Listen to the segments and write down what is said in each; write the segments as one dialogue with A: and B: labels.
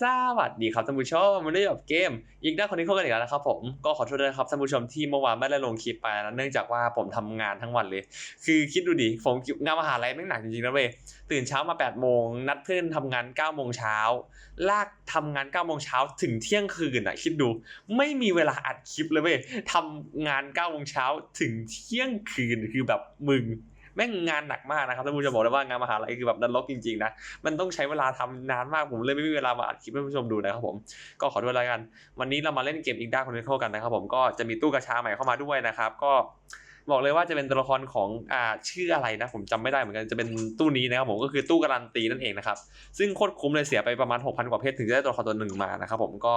A: สวัสดีครับท่านผู้ชมวันนี้กับเกมยิงได้คนนี้เข้ากันอีกแล้วนะครับผมก็ขอโทษด้วยครับท่านผู้ชมที่เมื่อวานไม่ได้ลงคลิปไปนะเนื่องจากว่าผมทำงานทั้งวันเลย คือคิดดูดิผมงานมหาลัยแม่งหนักจริงๆนะเว้ยตื่นเช้ามา8โมงนัดเพื่อนทำงาน9โมงเช้าลากทำงาน9โมงเช้าถึงเที่ยงคืนอะคิดดูไม่มีเวลาอัดคลิปเลยเว้ยทำงาน9โมงเช้าถึงเที่ยงคืนคือแบบมึง แม่งงานหนักมากนะครับท่านผู้ชมบอกเลยว่างานมหาลัยคือแบบนรกจริงๆนะมันต้องใช้เวลาทำนานมากผมเลยไม่มีเวลามาอัดคลิปให้ผู้ชมดูนะครับผมก็ขอด้วยแล้วกัน วันนี้เรามาเล่นเกมอีกด้าคนนี้เขากันนะครับผมก็จะมีตู้กระชาใหม่เข้ามาด้วยนะครับก็บอกเลยว่าจะเป็นตัวละครของอ่าชื่ออะไรนะ ผมจำไม่ได้เหมือนกันจะเป็นตู้นี้นะครับผมก็คือตู้การันตีนั่นเองนะครับซึ่งโคตรคุ้มเลยเสียไปประมาณ 6,000 กว่าเพชรถึงจะได้ตัวละครตัวหนึ่งมานะครับผมก็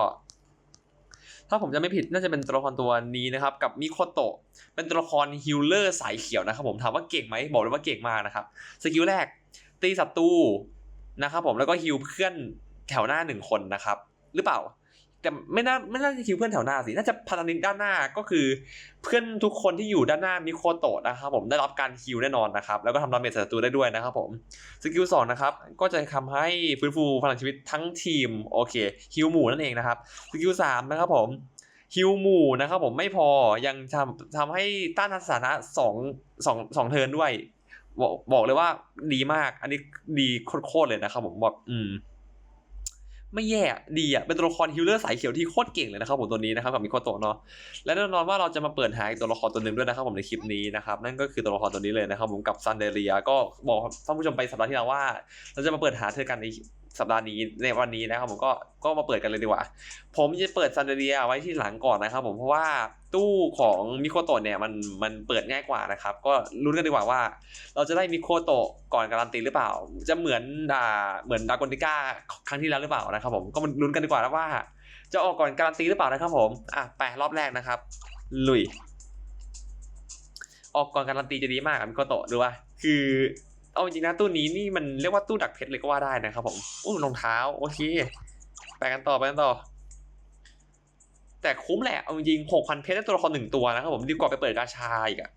A: ถ้าผมจะไม่ผิดน่าจะเป็นตัวละครตัวนี้นะครับ กับมิโคโตะเป็นตัวละครฮิลเลอร์สายเขียวนะครับผมถามว่าเก่งไหมบอกเลยว่าเก่งมากนะครับสกิลแรก ตีศัตรูนะครับผมแล้วก็ฮิลเพื่อนแถวหน้าหนึ่งคนนะครับ หรือเปล่า แต่ไม่น่าไม่น่าจะฮิลเพื่อนแถวหน้าสิ น่าจะพันธมิตรด้านหน้าก็คือเพื่อนทุกคนที่อยู่ด้านหน้ามิโคโตะนะครับผมได้รับการฮิลแน่นอนนะครับ แล้วก็ทำดาเมจใส่ศัตรูได้ด้วยนะครับผมสกิลสองนะครับก็จะทำให้ฟื้นฟูพลังชีวิตทั้งทีมโอเคฮิลหมู่นั่นเองนะครับสกิลสามนะครับผมฮิลหมู่นะครับผมไม่พอยังทำทำให้ต้านทานสถานะสองสองสองเทิร์นด้วยบอกบอกเลยว่าดีมาก อันนี้ดีโคตรเลยนะครับผมแบบอืม ไม่แย่ดีอะเป็นตัวละครฮิลเลอร์สายเขียวที่โคตรเก่งเลยนะครับผมตัวนี้นะครับกับมิโคโตะเนาะและแน่นอนว่าเราจะมาเปิดหาอีกตัวละครตัวหนึ่งด้วยนะครับผมในคลิปนี้นะครับนั่นก็คือตัวละครตัวนี้เลยนะครับผมกับซันเดเรียก็บอกท่านผู้ชมไปสัปดาห์ที่แล้วว่า เราจะมาเปิดหาเธอกันใน สัปดาห์นี้ในวันนี้นะครับผมก็ก็มาเปิดกันเลยดีกว่า ผมจะเปิดซันเดเรียไว้ที่หลังก่อนนะครับผมเพราะว่าตู้ของมิโคโตะเนี่ยมันมันเปิดง่ายกว่านะครับ ก็ลุ้นกันดีกว่าว่า เราจะได้มิโคโตะก่อนการันตีหรือเปล่า จะเหมือนอ่าเหมือนดากอนติก้าครั้งที่แล้วหรือเปล่านะครับผมก็มาลุ้นกันดีกว่านะว่า จะออกก่อนการันตีหรือเปล่านะครับผมอะไปรอบแรกนะครับ ลุย ออกก่อนการันตีจะดีมากอะมิโคโตะดูว่าคือ เอาจริงนะตู้นี้นี่มันเรียกว่าตู้ดักเพชรเลยก็ว่าได้นะครับผมอู้รองเท้าโอเคไปกันต่อไปกันต่อ แต่คุ้มแหละเอาจริงหกพันเพชรได้ตัวละครหนึ่งตัวนะครับผมดีกว่าไปเปิดกาชาอีกอะ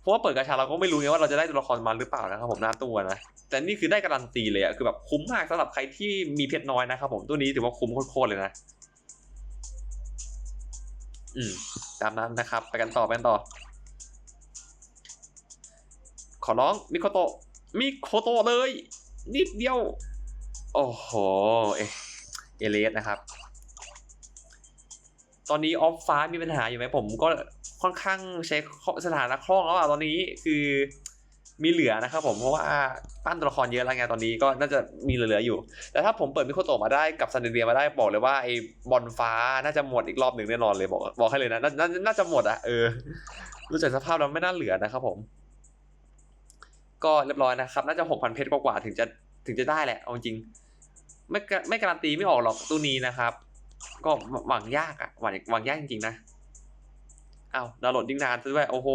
A: เพราะว่าเปิดกาชาเราก็ไม่รู้ไงว่าเราจะได้ตัวละครมาหรือเปล่านะครับผมหน้าตัวนะแต่นี่คือได้การันตีเลยอะคือแบบคุ้มมากสำหรับใครที่มีเพชรน้อยนะครับผมตัวนี้ถือว่าคุ้มโคตรๆเลยนะอืมตามนั้นนะครับ ไปกันต่อไปกันต่อ ขอร้องมิโคโตะ มิโคโตเลย นิดเดียว โอ้โหเอเอเลสนะครับ ตอนนี้ออฟฟ้ามีปัญหาอยู่ไหมผมก็ค่อนข้างใช้สถานะคล่องแล้วอะตอนนี้คือมีเหลือนะครับผมเพราะว่าปั้นตัวละครเยอะแล้วไงตอนนี้ก็น่าจะมีเหลืออยู่ แต่ถ้าผมเปิดมิโคโตมาได้กับซันเดเรียมาได้บอกเลยว่าไอ้บอลฟ้าน่าจะหมดอีกรอบหนึ่งแน่นอนเลยบอกบอกให้เลยนะน่าน่าจะหมดอะเออรู้จักสภาพแล้วไม่น่าเหลือนะครับผม ก็เรียบร้อยนะครับ น่าจะหกพันเพชรกว่าๆถึงจะถึงจะได้แหละเอาจริง ไม่ไม่การันตีไม่ออกหรอกตู้นี้นะครับ ก็หวังยากอะหวังหวังยากจริงๆนะเอ้าดาวน์โหลดดิ้งนานซะด้วยโอ้โห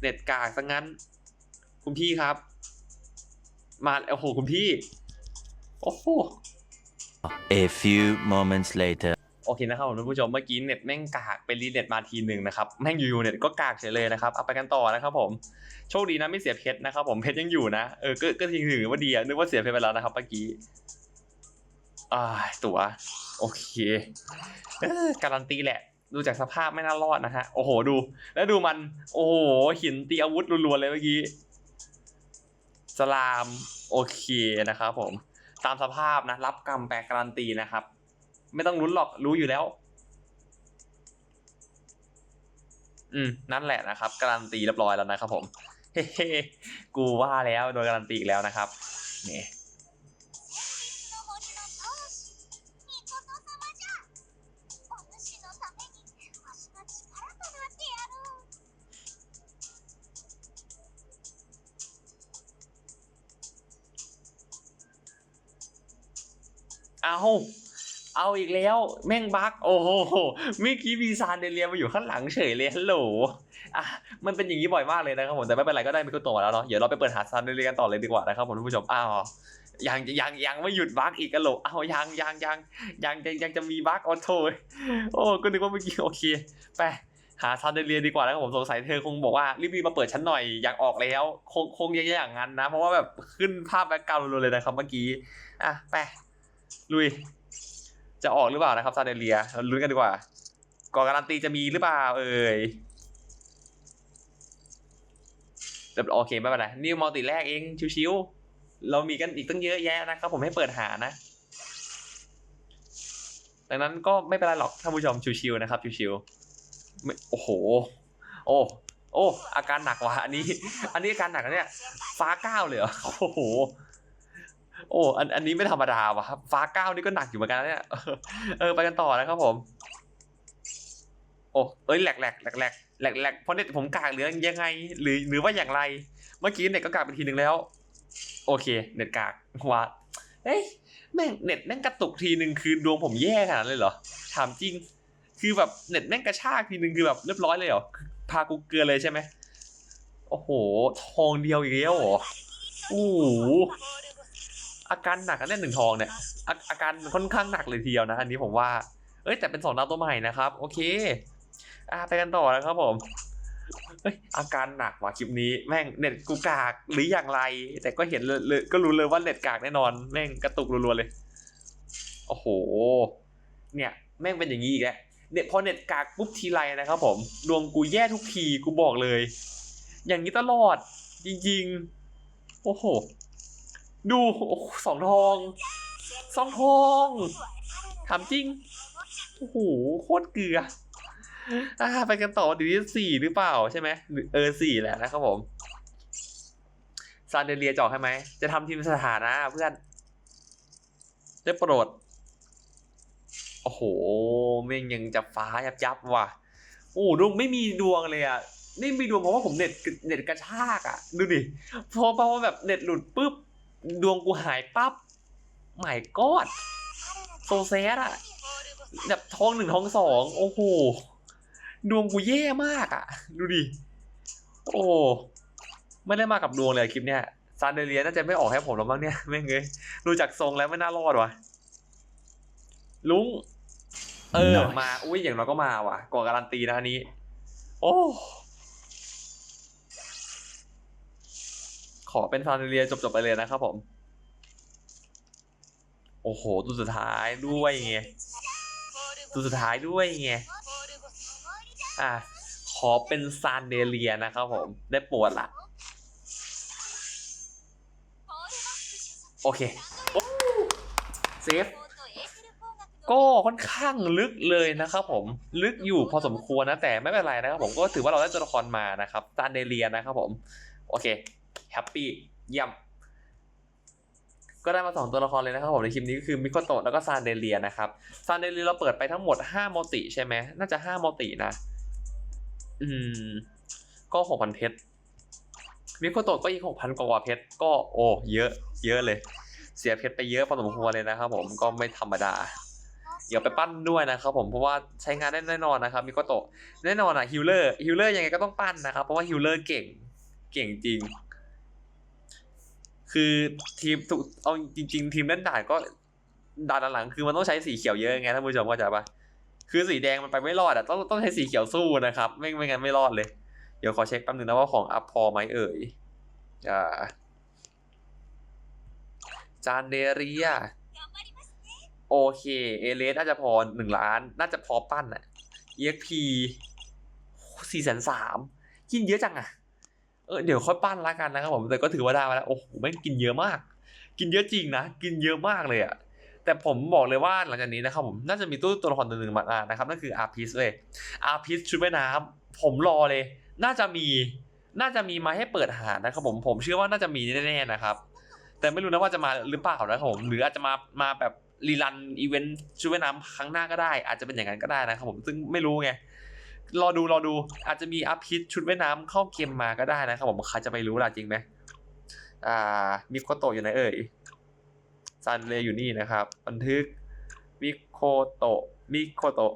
A: เน็ตกากซะงั้น คุณพี่ครับ มาโอ้โหคุณพี่ โอ้โห
B: A few moments later.
A: โอเคนะครับผมท่านผู้ชมเมื่อกี้เน็ตแม่งกากไปรีเน็ตมาทีหนึ่งนะครับแม่งอยู่ๆเน็ตก็กากเฉยเลยนะครับเอาไปกันต่อนะครับผมโชคดีนะไม่เสียเพชรนะครับผมเพชรยังอยู่นะเออก็ก็ทิ้งถือว่าดีอะนึกว่าเสียเพชรไปแล้วนะครับเมื่อกี้อ่าตัวโอเคการันตีแหละ ดูจากสภาพไม่น่ารอดนะฮะโอ้โหดู แล้วดูมัน โอ้โหหินตีอาวุธรัวๆเลยเมื่อกี้สลามโอเคนะครับผมตามสภาพนะรับกรรมแปลการันตีนะครับ ไม่ต้องลุ้นหรอกรู้อยู่แล้ว อืม นั่นแหละนะครับ การันตีเรียบร้อยแล้วนะครับผมเฮ้กูว่าแล้วโดยการันตีแล้วนะครับนี่เอาว เอาอีกแล้วแม่งบั๊กโอ้โหเมื่อกี้มีซานเดเลียมาอยู่ข้างหลังเฉยเลยฮัลโหลอะมันเป็นอย่างนี้บ่อยมากเลยนะครับผมแต่ไม่เป็นไรก็ได้มิโกโตะแล้วเนาะเดี๋ยวเราไปเปิดหาซานเดเลียกันต่อเลยดีกว่านะครับผมท่านผู้ชมอ้าวยังยังยังไม่หยุดบั๊กอีกกันโหลอ้าวยังยังยังยังยังยังจะมีบั๊กออโต้โอ้ก็นึกว่าเมื่อกี้โอเคไปหาซานเดเลียดีกว่านะครับผมสงสัยเธอคงบอกว่ารีบๆมาเปิดชั้นหน่อยอยากออกแล้ว คงคงยังอย่างนั้นนะ เพราะว่าแบบขึ้นภาพแบ็กกราวด์เลยนะครับเมื่อกี้อะไปลุย จะออกหรือเปล่านะครับซาเดเลียเราลุ้นกันดีกว่าก่อนการันตีจะมีหรือเปล่าเอ่ยเดี๋ยวโอเคไม่เป็นไรนี่มัลติแรกเองชิวๆเรามีกันอีกตั้งเยอะแยะนะครับ ผมให้เปิดหานะ ดังนั้นก็ไม่เป็นไรหรอกท่านผู้ชมชิวๆนะครับชิวๆโอ้โห โอ้โอ้ อาการหนักว่ะอันนี้ อันนี้อาการหนักนะเนี่ย ฟ้าเก้าเลยเหรอโอ้โห โอ้อันอันนี้ไม่ธรรมดาว่ะครับฟ้าเก้านี่ก็หนักอยู่เหมือนกันนะเนี่ยเออไปกันต่อนะครับผม โอ้เอ้ยแหลกแหลกแหลกแหลกแหลกแหลกเพราะเน็ตผมกากหรือยังไง หรือหรือว่าอย่างไร เมื่อกี้เน็ตก็กากไปทีหนึ่งแล้ว โอเค เน็ตกากว่าเอ้ยแม่งเน็ตแม่งกระตุกทีหนึ่งคือดวงผมแย่ขนาดนั้นเลยเหรอถามจริง คือแบบเน็ตแม่งกระชากทีหนึ่งคือแบบเรียบร้อยเลยเหรอพากูเกลือเลยใช่ไหมโอ้โห ทองเดียวอีกแล้วเหรอโอ้โห อาการหนักอันนี้หนึ่งทองเนี่ยอาอาการค่อนข้างหนักเลยทีเดียวนะอันนี้ผมว่า เอ้ยแต่เป็นสองดาวตัวใหม่นะครับ โอเค อ่าไปกันต่อนะครับผมเฮ้ยอาการหนักว่ะคลิปนี้แม่งเน็ตกูกากหรืออย่างไร แต่ก็เห็นเลยเลยก็รู้เลยว่าเน็ตกากแน่นอนแม่งกระตุกรัวๆเลย โอ้โห เนี่ย แม่งเป็นอย่างนี้อีกแล้วเน็ตพอเน็ตกากปุ๊บทีไรนะครับผมดวงกูแย่ทุกทีกูบอกเลย อย่างนี้ตลอดจริงๆ โอ้โห ดูโอ้สองทองสองทองถามจริง โอ้โห โคตรเกลืออ่าไปกันต่อดิวิสี่หรือเปล่าใช่ไหมเออสี่แหละนะครับผมซานเดเลียจอกให้ไหม จะทำทีมสถานะเพื่อน ได้โปรด โอ้โหแม่งยังจะฟ้ายับยับว่ะ โอ้ดวงไม่มีดวงเลยอะ นี่มีดวงเพราะว่าผมเน็ตเน็ตกระชากอะ ดูดิ พอพอแบบเน็ตหลุดปุ๊บ ดวงกูหายปั๊บหมายกอดโซเซสอะแบบทองหนึ่งทองสองโอ้โห ดวงกูแย่มากอะดูดิ โอ้ไม่ได้มากับดวงเลยคลิปเนี้ยซานเดเลียน่าจะไม่ออกให้ผมแล้วมั้งเนี่ยไม่งเงยดูจากทรงแล้วไม่น่ารอดว่ะลุง เออ มา อุ้ยอย่างน้อยก็มาว่ะก่อนการันตีนะอันนี้ โอ้ ขอเป็นซานเดเลียจบๆไปเลยนะครับผม โอ้โหตัวสุดท้ายด้วยไงตัวสุดท้ายด้วยไงอะขอเป็นซานเดเลียนะครับผม ได้ปรดละโอเคเซฟก็ค่อนข้างลึกเลยนะครับผมลึกอยู่พอสมควรนะแต่ไม่เป็นไรนะครับผมก็ถือว่าเราได้ตัวละครมานะครับซานเดเลียนะครับผม โอเค แฮปปี้เยี่ยม ก็ได้มาสองตัวละครเลยนะครับผมในคลิปนี้ก็คือมิโคโตะแล้วก็ซานเดเลียนะครับซานเดเลียเราเปิดไปทั้งหมด5โมติใช่ไหมน่าจะ5โมตินะ อืม ก็หกพันเพชรมิโคโตะก็อีกหกพันกว่าเพชรก็โอ้เยอะ เยอะเลย เสียเพชรไปเยอะพอสมควรเลยนะครับผมก็ไม่ธรรมดาเดี๋ยวไปปั้นด้วยนะครับผมเพราะว่าใช้งานได้แน่นอนนะครับมิโคโตะแน่นอนอะฮิลเลอร์ฮิลเลอร์ยังไงก็ต้องปั้นนะครับเพราะว่าฮิลเลอร์เก่งเก่งจริง คือทีมทุกเอาจริง ๆ ทีมเล่นด่านก็ด่านหลังคือมันต้องใช้สีเขียวเยอะไงท่านผู้ชมเข้าใจปะคือสีแดงมันไปไม่รอดอะต้องต้องใช้สีเขียวสู้นะครับ ไม่ไม่งั้นไม่รอดเลย เดี๋ยวขอเช็คแป๊บนึงนะว่าของอัพพอไหมเอ่ยอ่าจานเดเรียโอเค เอเลสน่าจะพอหนึ่งล้าน น่าจะพอปั้นอะ EXP สี่แสนสามกินเยอะจังอะ เออเดี๋ยวค่อยปั้นละกันนะครับผมแต่ก็ถือว่าได้มาแล้วโอ้โหแม่งกินเยอะมาก กินเยอะจริงนะกินเยอะมากเลยอะแต่ผมบอกเลยว่าหลังจากนี้นะครับผมน่าจะมีตู้ตัวละครตัวหนึ่งมานะครับนั่นคืออาร์พิสเลยอาร์พิสชุดว่ายน้ำผมรอเลย น่าจะมีน่าจะมีมาให้เปิดหานะครับผมผมเชื่อว่าน่าจะมีแน่ๆนะครับ แต่ไม่รู้นะว่าจะมาหรือเปล่านะครับผมหรืออาจจะมามาแบบรีรันอีเวนต์ชุดว่ายน้ำครั้งหน้าก็ได้ อาจจะเป็นอย่างนั้นก็ได้นะครับผมซึ่งไม่รู้ไง รอดูรอดู อาจจะมีอัพพิทชุดว่ายน้ำเข้าเกมมาก็ได้นะครับผมใครจะไปรู้ล่ะจริงไหมอ่ามิโคโตะอยู่ไหนเอ่ยซันเลอยู่นี่นะครับ บันทึกมิโคโตะมิโคโตะ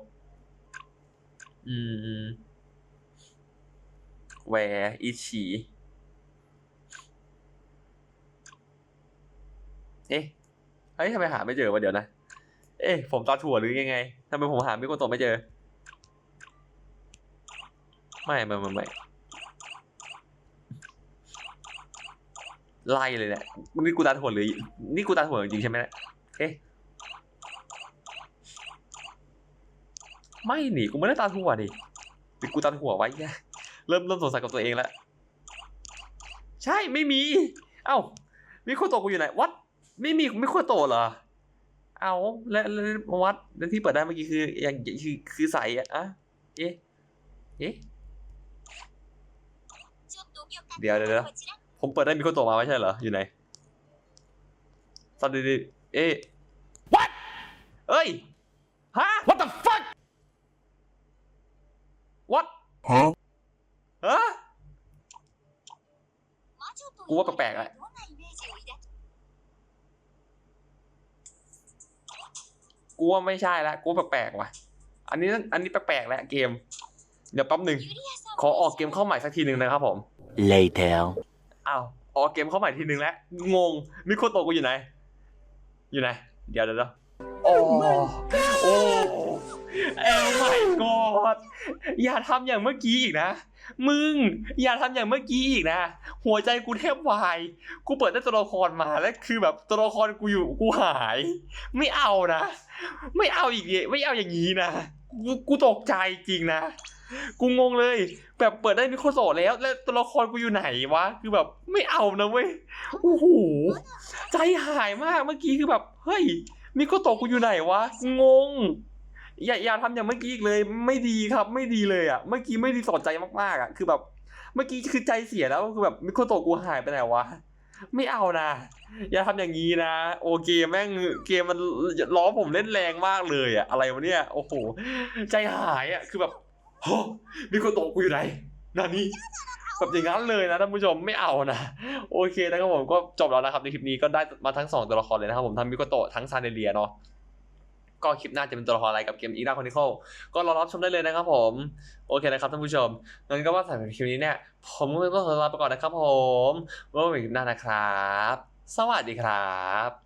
A: อืมแวร์อิชิเอ๊ะเฮ้ยทำไมหาไม่เจอวะเดี๋ยวนะ เอ๊ะผมตาถั่วหรือยังไงทำไมผมหามิโคโตะไม่เจอ ไม่ไม่ไม่ไม่ไล่เลยแหละนี่กูตาถั่วหรือ นี่กูตาถั่วจริงใช่ไหมเอ๊ะไม่หนีกูไม่ได้ตาถั่วดิหรือกูตาหัวไว้เนี่ยเริ่มเริ่มสงสัยกับตัวเองแล้ว ใช่ไม่มี เอ้ามิโคโตะกูอยู่ไหนวัดไม่มีไมิโคโตะเหรอเอาแล้ววัดแล้วที่เปิดได้เมื่อกี้คืออย่างคือคือใส่อะเอ๊ะเอ๊ะ เดี๋ยวเดี๋ยวผมเปิดได้มีคนตัวมาไม่ใช่เหรอ อยู่ไหนสัตว์ดีๆเอ๊ what เอ้ย ฮะ what the fuck what
B: ฮะ
A: ฮะกูว่าแปลกๆ
C: แหละ
A: กูว่าไม่ใช่แล้วกูแปลกๆว่ะ อันนี้อันนี้แปลกๆแล้วเกม เดี๋ยวแป๊บหนึ่งขอออกเกมเข้าใหม่สักทีหนึ่งนะครับผม
B: Later.
A: อ้าวออกเกมเข้าใหม่ทีหนึ่งแล้ว งงมิโคโตะกูอยู่ไหน อยู่ไหน เดี๋ยวเดี๋ยวเดี๋ยวโอ้โอ้เอ้ไม่กอดอย่าทำอย่างเมื่อกี้อีกนะ มึง อย่าทำอย่างเมื่อกี้อีกนะ หัวใจกูแทบวาย กูเปิดได้ตัวละครมาแล้วคือแบบตัวละครกูอยู่กูหาย ไม่เอานะ ไม่เอาอีกเลยไม่เอาอย่างนี้นะ กูกูตกใจจริงนะ กูงงเลย แบบเปิดได้มิโครโซแล้ว แล้วตัวละครกูอยู่ไหนวะ คือแบบไม่เอานะเว้ยโอ้โหใจหายมากเมื่อกี้คือแบบเฮ้ยมิโคโตกูอยู่ไหนวะงงอย่าอย่าทำอย่างเมื่อกี้อีกเลย ไม่ดีครับ ไม่ดีเลยอะ เมื่อกี้ไม่ดีสอนใจมากๆอะ คือแบบ เมื่อกี้คือใจเสียแล้วคือแบบมิโคโตกูหายไปไหนวะไม่เอานะ อย่าทำอย่างนี้นะ โอเคแม่งเกมมันล้อผมเล่นแรงมากเลยอะอะไรวะเนี่ย โอ้โห ใจหายอะคือแบบ โหมิโคโตะกูอยู่ไหนนานี่แบบอย่างนั้นเลยนะท่านผู้ชมไม่เอานะโอเคนะครับผมก็จบแล้วนะครับในคลิปนี้ก็ได้มาทั้งสองตัวละครเลยนะครับผมทั้งมิโกโตะทั้งซานเดเลียเนาะก็คลิปหน้าจะเป็นตัวละครอะไรกับเกมอีราคอนิคอลก็รอรับชมได้เลยนะครับผม โอเคนะครับท่านผู้ชมงั้นก็ว่าสำหรับคลิปนี้เนี่ย ผมก็ต้องขอลาไปก่อนนะครับผมไว้พบกันคลิปหน้านะครับ สวัสดีครับ